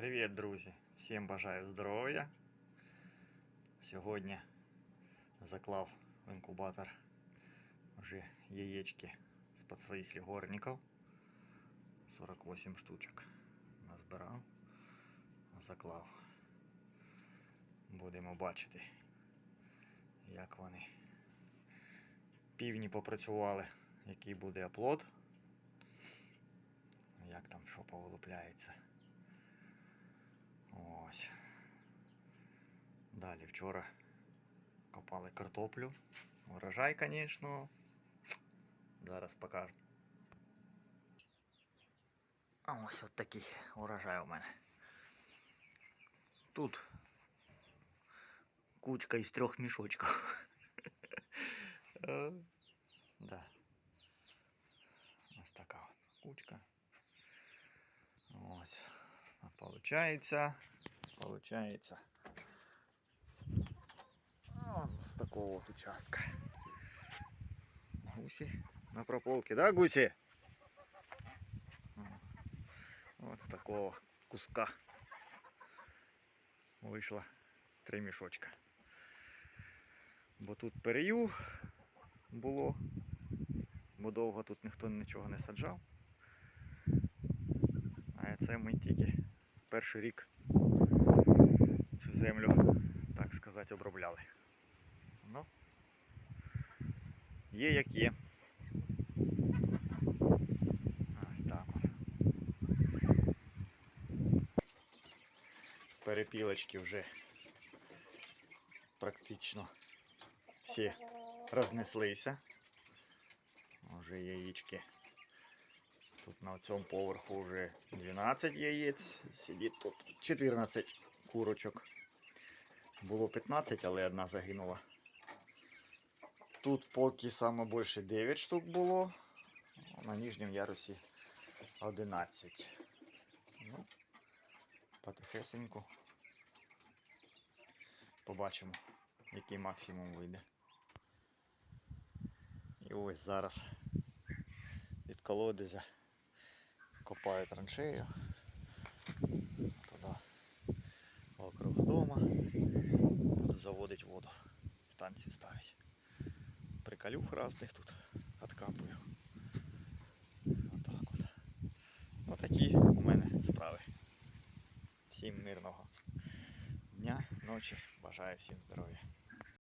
Привіт, друзі! Всім бажаю здоров'я. Сьогодні заклав в інкубатор вже яєчки з-під своїх лігорників. 48 штучок назбирав, заклав. Будемо бачити, як вони. Півні попрацювали, який буде оплот. Як там що повилупляється. Ось. Далі вчора копали картоплю. Урожай, звісно. Зараз покажу. А ось от такий урожай у мене. Тут кучка із трьох мішочків. Да. Ось така от кучка. Ось. А получается, получается, он с такого вот участка. Гуси на прополке, да, гуси? Вот с такого куска вийшло три мішочка. Бо тут перею було, бо довго тут ніхто нічого не саджав. А це ми тільки перший рік цю землю, так сказати, обробляли. Ну, є як є. Ось так от. Перепілочки вже практично всі рознеслися. Вже яєчки Тут на цьому поверху вже 12 яєць, сидить тут 14 курочок. Було 15, але одна загинула. Тут поки саме більше 9 штук було, на нижньому ярусі 11. Ну, потихесеньку побачимо, який максимум вийде. І ось зараз від колодязя копаю траншею туди вокруг дома. Буду заводити воду, станцію ставити. Приколюх разних тут откапую. Отак от. Отакі у мене справи. Всім мирного дня, ночі. Бажаю всім здоров'я.